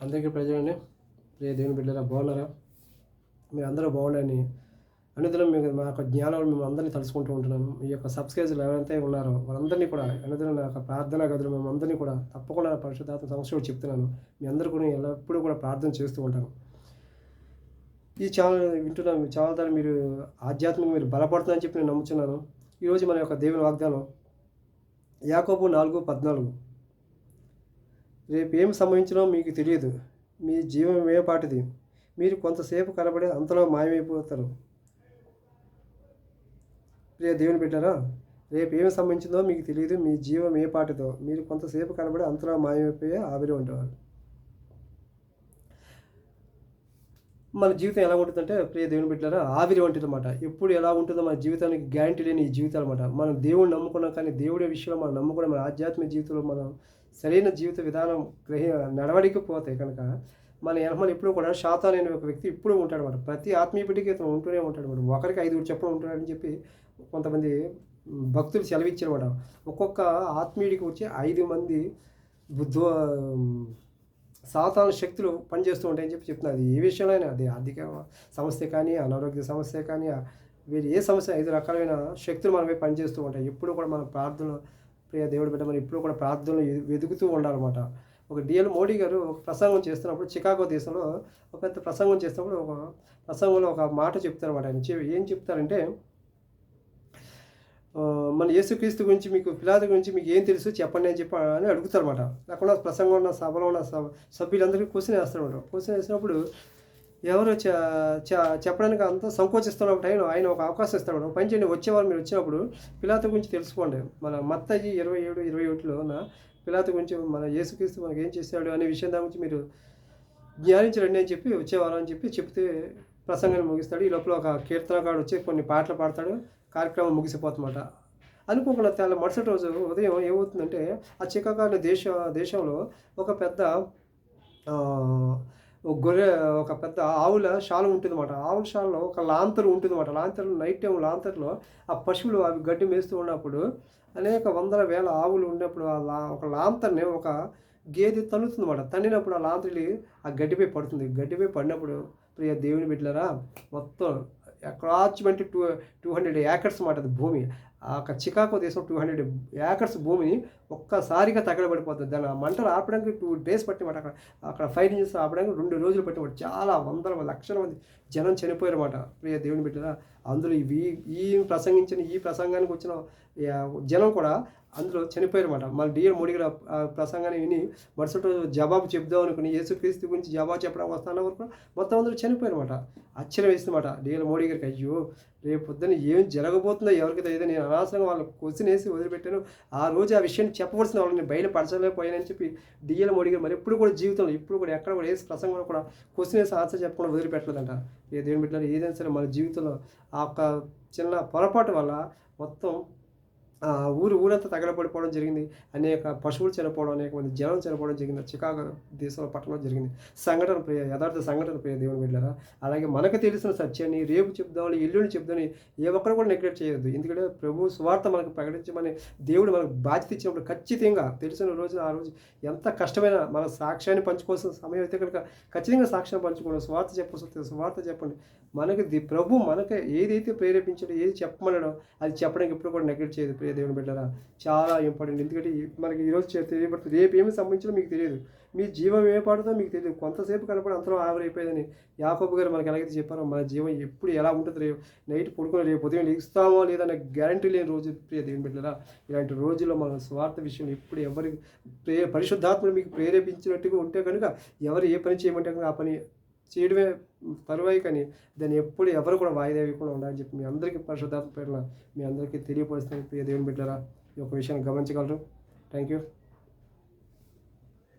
అందరికీ ప్రజలని ప్రియ దేవుని బిడ్డరా బాగున్నారా మీరు అందరూ బాగుండని అనుదినం మీకు మా యొక్క జ్ఞానాలు మేము అందరినీ తలుచుకుంటూ ఉంటున్నాము. మీ యొక్క సబ్స్క్రైబర్లు ఎవరైతే ఉన్నారో వాళ్ళందరినీ కూడా అనుదినం నా యొక్క ప్రార్థనా గదులు మేము అందరినీ కూడా తప్పకుండా పరిశుద్ధాత్మ సంస్థ చెప్తున్నాను. మీ అందరూ కూడా ఎల్లప్పుడూ కూడా ప్రార్థన చేస్తూ ఉంటాను ఈ ఛానల్ వింటున్న. చాలా ఛానల్ ద్వారా మీరు ఆధ్యాత్మికంగా మీరు బలపడుతుందని చెప్పి నేను నమ్ముతున్నాను ఈరోజు మన యొక్క దేవుని వాగ్దానం యాకోబు నాలుగు పద్నాలుగు. రేపు ఏం సంభవించినో మీకు తెలియదు. మీ జీవం ఏపాటిది మీరు కొంతసేపు కనబడి అంతలో మాయమైపోతారు. ప్రియ దేవుని బిడ్డారా రేపు ఏమి సంబంధించిందో మీకు తెలియదు. మీ జీవం ఏ పాటిదో మీరు కొంతసేపు కనబడి అంతలో మాయమైపోయే ఆవిరి ఉండేవారు. మన జీవితం ఎలా ఉంటుందంటే ప్రియ దేవుని బిడ్డారా ఆవిరి వంటిదన్నమాట. ఎప్పుడు ఎలా ఉంటుందో మన జీవితానికి గ్యారంటీ లేని ఈ జీవితాలు అనమాట మనం దేవుడిని నమ్ముకున్నాం కానీ దేవుడి విషయంలో మనం నమ్ముకున్న. మన ఆధ్యాత్మిక జీవితంలో మనం సరైన జీవిత విధానం గ్రహి నడవడికపోతే కనుక మన ఎనమలు ఎప్పుడు కూడా శాతం అనే ఒక వ్యక్తి ఇప్పుడు ఉంటాడు అనమాట ప్రతి ఆత్మీయ బిడ్డకి ఉంటూనే ఉంటాడు అనమాట ఒకరికి ఐదుగురు చెప్పడం ఉంటాడని చెప్పి కొంతమంది భక్తులు సెలవిచ్చారన్నమాట ఒక్కొక్క ఆత్మీయుడికి వచ్చి ఐదు మంది బుద్ధ సాతాన శక్తులు పనిచేస్తూ ఉంటాయని చెప్పి చెప్తున్నారు. అది ఏ విషయంలో అయినా అది ఆర్థిక సమస్య కానీ అనారోగ్య సమస్య కానీ వీరు ఏ సమస్య ఐదు రకాలైన శక్తులు మనమే పనిచేస్తూ ఉంటాయి. ఎప్పుడు కూడా మన ప్రార్థన ప్రియ దేవుడు బిడ్డ మనం ఇప్పుడు కూడా ప్రార్థనలు వెతుకుతూ ఉండాలన్నమాట. ఒక డిఎల్ మోడీ గారు ఒక ప్రసంగం చేస్తున్నప్పుడు చికాగో దేశంలో ఒక పెద్ద ప్రసంగం చేస్తున్నప్పుడు ఒక ప్రసంగంలో ఒక మాట చెప్తారన్నమాట ఆయన. ఏం చెప్తారంటే మన యేసుక్రీస్తు గురించి మీకు పిలాద గురించి మీకు ఏం తెలుసు చెప్పండి అని చెప్పి అని అడుగుతారన్నమాట. అక్కడ ప్రసంగం ఉన్న సభలో ఉన్న సభ సభ్యులందరికీ క్వశ్చన్ వేస్తారన్నమాట క్వశ్చన్ వేసినప్పుడు ఎవరు చెప్పడానికి అంత సంకోచిస్తున్నప్పుడు ఆయన ఆయన ఒక అవకాశం ఇస్తాడు. పని చేయండి వచ్చేవారు మీరు వచ్చినప్పుడు పిలాత గురించి తెలుసుకోండి. మన మత్తయి ఇరవై ఏడు ఇరవై ఒకటిలో ఉన్న పిలాత గురించి మన యేసుక్రీస్తు మనకి ఏం చేశాడు అనే విషయం దాని గురించి మీరు జ్ఞానించరండి అని చెప్పి వచ్చేవారు అని చెప్పి చెప్తే ప్రసంగాన్ని ముగిస్తాడు. ఈ లోపల ఒక కీర్తనకాడు వచ్చి కొన్ని పాటలు పాడతాడు. కార్యక్రమం ముగిసిపోతుందన్నమాట. అనుకోకుండా చాలా మరుసటి రోజు ఉదయం ఏమవుతుందంటే ఆ చికాగో దేశ దేశంలో ఒక పెద్ద ఒక గొర్రె ఒక పెద్ద ఆవుల శాల ఉంటుందన్నమాట. ఆవుల శాలలో ఒక లాంతరు ఉంటుందన్నమాట. లాంతరు నైట్ టైం లాంతర్లో ఆ పశువులు అవి గడ్డి మేస్తూ ఉన్నప్పుడు అనేక వందల వేల ఆవులు ఉన్నప్పుడు ఆ లా ఒక లాంతర్ని ఒక గేదె తన్నుతుందన్నమాట. తన్నినప్పుడు ఆ లాంతరి ఆ గడ్డిపై పడుతుంది. గడ్డిపై పడినప్పుడు ప్రియ దేవుని బిడ్డలరా మొత్తం encroachment two two hundred acres మాట అది భూమి. ఆ యొక్క చికాకో దేశం టూ హండ్రెడ్ ఏకర్స్ భూమిని ఒక్కసారిగా తగలబడిపోతుంది. దాని ఆ మంటలు ఆపడానికి టూ డేస్ పట్టిమాట అక్కడ అక్కడ ఫైర్ ఇంజిన్స్ ఆపడానికి రెండు రోజులు పట్టిమాట చాలా వందల మంది, లక్షల మంది జనం చనిపోయారన్నమాట ప్రియ దేవుని బిడ్డ అందులో ఈ ఈ ప్రసంగించిన ఈ ప్రసంగానికి వచ్చిన జనం కూడా అందులో చనిపోయారన్నమాట. మళ్ళీ డిఎల్ మోడీ గారు ఆ ప్రసంగాన్ని విని మరుసటి రోజు జవాబు చెప్దాం అనుకుని యేసుక్రీస్తు గురించి జవాబు చెప్పడం వస్తాను వరకు మొత్తం అందరూ చనిపోయారన్నమాట. ఆశ్చర్యం వేస్తుందన్నమాట డిఎల్ మోడీ గారికి అయ్యో రేపు పొద్దున్న ఏం జరగబోతుందో ఎవరికి తెలియదు నేను అనవసరంగా వాళ్ళు క్వశ్చన్ వేసి వదిలిపెట్టాను ఆ రోజు ఆ విషయాన్ని చెప్పవలసిన వాళ్ళని బయలుపరచలేకపోయానని చెప్పి డిఎల్ మోడీ గారు మరి ఎప్పుడు కూడా జీవితంలో ఇప్పుడు కూడా ఎక్కడ కూడా ఏ ప్రసంగంలో కూడా క్వశ్చన్ వేసి ఆన్సర్ చెప్పకుండా వదిలిపెట్టలేదంట. ఏ దేవుని ఏదైనా సరే మన జీవితంలో ఆ యొక్క చిన్న పొరపాటు వల్ల మొత్తం ఊరు ఊరంతా తగలబడిపోవడం జరిగింది. అనేక పశువులు చనిపోవడం అనేక మంది జనం చనిపోవడం జరిగింది. చికాగో దేశంలో పట్టణంలో జరిగింది. సంఘటన ప్రియ యథార్థ సంఘటన ప్రియ దేవుని వెళ్ళారా అలాగే మనకు తెలిసిన సత్యాన్ని రేపు చెప్దామని ఎల్లుండి చెప్దామని ఏ ఒక్కరు కూడా నెగ్లెక్ట్ చేయొద్దు. ఎందుకంటే ప్రభు స్వార్థ మనకు ప్రకటించమని దేవుడు మనకు బాధ్యత ఇచ్చినప్పుడు ఖచ్చితంగా తెలిసిన రోజు ఆ రోజు ఎంత కష్టమైన మన సాక్ష్యాన్ని పంచుకోవాల్సిన సమయం అయితే కనుక ఖచ్చితంగా సాక్ష్యం పంచుకోవడం స్వార్థ చెప్పాల్సి వస్తుంది స్వార్థ చెప్పండి. మనకి ప్రభు మనకి ఏదైతే ప్రేరేపించడో ఏది చెప్పమనడో అది చెప్పడానికి ఎప్పుడు కూడా నెగ్లెక్ట్ చేయదు ప్రియ దేవుని బిడ్డరా చాలా ఇంపార్టెంట్. ఎందుకంటే మనకి ఈరోజు తెలియబడుతుంది రేపు ఏమి సంబంధించినా మీకు తెలియదు. మీ జీవం ఏ పాడుతో మీకు తెలియదు. కొంతసేపు కనపడి అంతలో ఆవిరైపోయేదని యాకోబు గారు మనకి ఎలాగైతే చెప్పారో మన జీవం ఎప్పుడు ఎలా ఉంటుంది రేపు నైట్ పడుకుని రేపు ఉదయం లేస్తామో లేదన్న గ్యారంటీ లేని రోజు ప్రియ దేవుని బిడ్డరా ఇలాంటి రోజుల్లో మన స్వార్థ విషయం ఎప్పుడు ఎవరి ప్రే పరిశుద్ధాత్మను మీకు ప్రేరేపించినట్టుగా ఉంటే కనుక ఎవరు ఏ పని చేయమంటే కనుక ఆ పని చేయడమే తరువాయి కానీ దాన్ని ఎప్పుడు ఎవరు కూడా వాయిదా వేయకుండా ఉండాలని చెప్పి మీ అందరికీ పరిశుద్ధాత్మ పేరున మీ అందరికీ తెలియపరుస్తాను ప్రియ దేవుని బిడ్డరా ఈ యొక్క విషయాన్ని గమనించగలరు. Thank you